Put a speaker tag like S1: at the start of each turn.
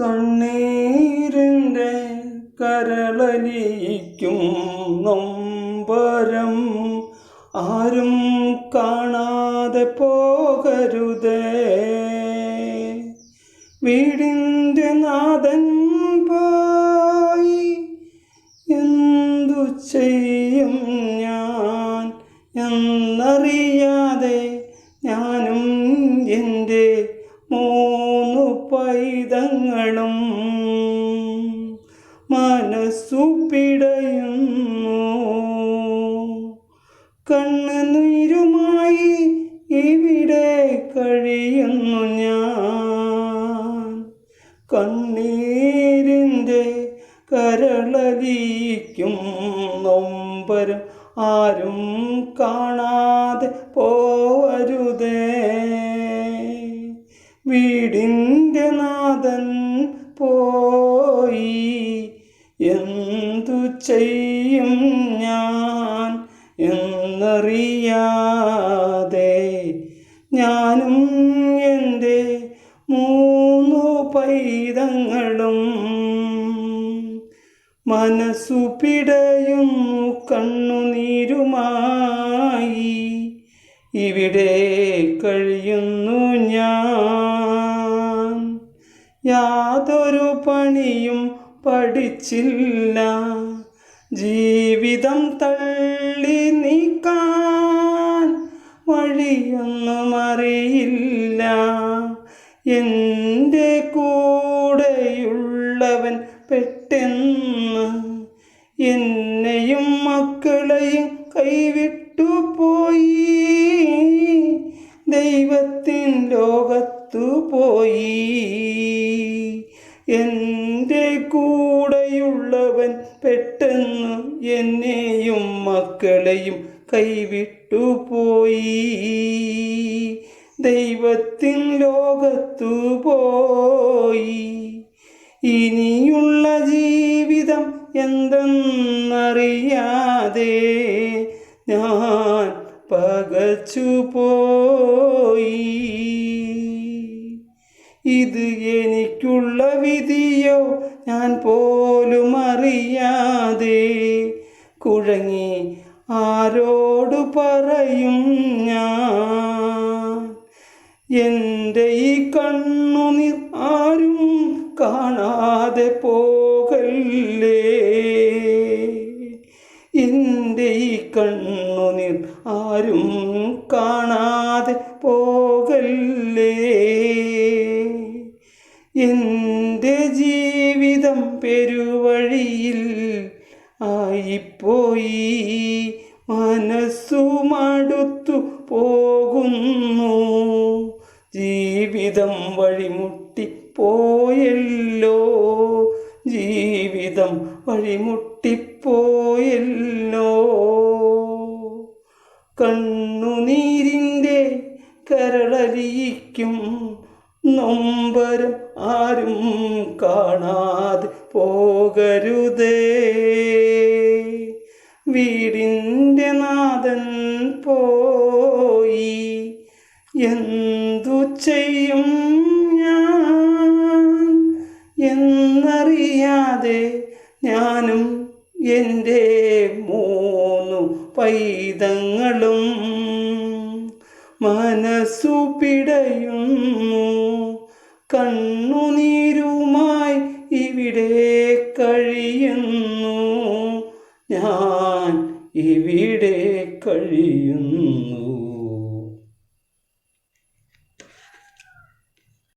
S1: കണ്ണീരിന്റെ കരളലിക്കും നൊമ്പരം. ആരും കാണാതെ പോകരുതേ. വീടിന്റെ നാഥൻ പോയി എന്തു ചെയ്യും ഞാൻ എന്നറിയാതെ ഞാനും എന്റെ മൂന്നു പൈതങ്ങളും മനസ്സു പിടയുന്നു. കണ്ണുനീരുമായി ഇവിടെ കഴിയുന്നു ഞാൻ. കണ്ണീരിന്റെ കരളരിക്കും നൊമ്പരം ആരും കാണാതെ പോവരുതേ. വീടിന്റെ എന്തു ചെയ്യും ഞാൻ എന്നറിയാതെ ഞാനും എന്റെ മൂന്നു പൈതങ്ങളും മനസ്സു പിടയുന്നു കണ്ണുനീരുമായി ഇവിടെ കഴിയുന്നു ഞാൻ. യാതൊരു പണിയും പഠിച്ചില്ല. ജീവിതം തള്ളി നീക്കാൻ വഴിയൊന്നും അറിയില്ല എന്റെ കൂടെയുള്ളവൻ പെട്ടെന്ന് എന്നെയും മക്കളെയും കൈവിട്ടു പോയി. ദൈവത്തിൻ ലോകത്തു പോയി. എന്റെ എന്നെയും മക്കളെയും കൈവിട്ടു പോയി. ദൈവത്തിൻ ലോകത്തു പോയി. ഇനിയുള്ള ജീവിതം എന്തെന്നറിയാതെ ഞാൻ പകച്ചു പോയി. ഇത് എനിക്കുള്ള വിധിയോ ഞാൻ പോലും കുഴങ്ങി ആരോടു പറയും ഞാൻ? എന്റെ ഈ കണ്ണുനീർ ആരും കാണാതെ പോകല്ലേ? എന്റെ ഈ കണ്ണുനീർ ആരും കാണാതെ പോകല്ലേ? എന്റെ ജീവിതം പെരുവഴിയിൽ ആയിപ്പോയി. മനസ്സു മടുത്തു പോകുന്നു. ജീവിതം വഴിമുട്ടി പോയല്ലോ. ജീവിതം വഴിമുട്ടിപ്പോയല്ലോ കണ്ണുനീരിന്റെ കരളലിയിക്കും നൊമ്പരം ആരും കാണാതെ പോകരുതേ. വീടിന്റെ നാഥൻ പോയി. എന്തു ചെയ്യും ഞാൻ എന്നറിയാതെ ഞാനും എന്റെ മൂന്നു പൈതങ്ങളും മനസ്സു പിടയുന്നു. കണ്ണുനീരുമായി ഇവിടെ കഴിയുന്നു. ഞാൻ ഇവിടെ കഴിയുന്നു.